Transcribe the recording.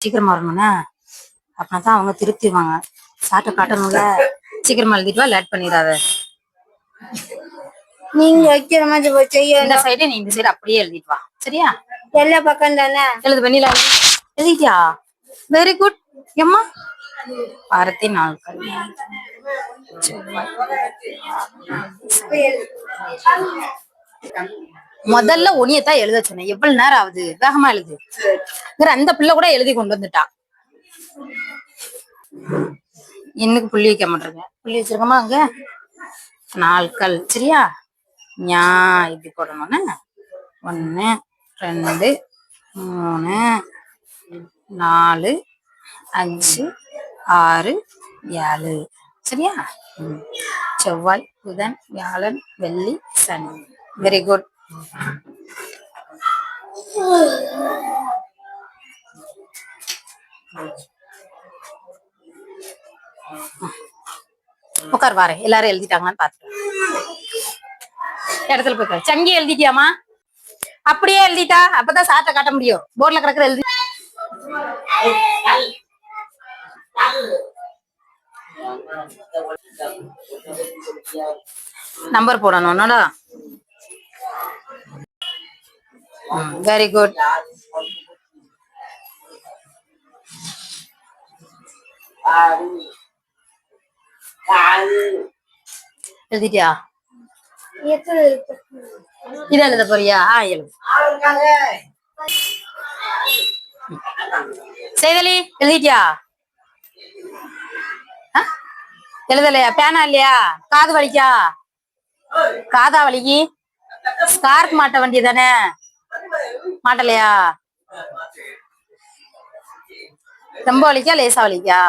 சீக்கிரமா வரணும்னா அப்படின்னா தான் அவங்க திருப்திவாங்க சாட்டை காட்டணும்ல சீக்கிரமா எழுதிட்டு வா லேட் பண்ணிடாத. நீங்க வைக்கிற மாதிரி செய்ய இந்த சைடு நீ இந்த சைடு அப்படியே எழுதிட்டு வா. சரியா? எல்லா பக்கம் தானே? எழுது வெண்ணிலா எழுதிட்டியா? வெரி குட் எம்மா? வாரத்தின் நாட்கள் முதல்ல ஒனியத்தான் எழுத சொன்னேன். எவ்வளவு நேரம் ஆகுது? வேகமா எழுது. வேற அந்த பிள்ளை கூட எழுதி கொண்டு வந்துட்டா. இன்னைக்கு புள்ளி வைக்க மாட்டேங்க புள்ளி வச்சிருக்கோமா அங்க? நாட்கள். சரியா? ஞா இப்படி போடணும்னா? ஒன்று ரெண்டு மூணு நாலு அஞ்சு ஆறு ஏழு. சரியா? செவ்வாய் புதன் வியாழன் வெள்ளி சனி. வெரி குட் உட்கார் வாரேன் எல்லாரும் எழுதிட்டாங்களான்னு பார்த்துட்டு இடத்துல போய் சங்கி எழுதிட்டியாமா அப்படியே எழுதிட்டா? அப்பதான் சாட்டை காட்ட முடியும். போர்ட்ல கிடக்குற எழுதி நம்பர் போடணும். போடணும்னடா வெரி குட் எழுதிட்டியா? எத்தனை இதை எழுத போறியா? ஆ எழுது. செய்தலி எழுதிட்டியா? எழுதலையா? பேனா இல்லையா காது வலிக்கா? காதா வலிக்கு? ஸ்கார்ப் மாட்ட வேண்டியதானே மாட்டலையா? ரொம்ப வலிக்கா லேசா வலிக்கா?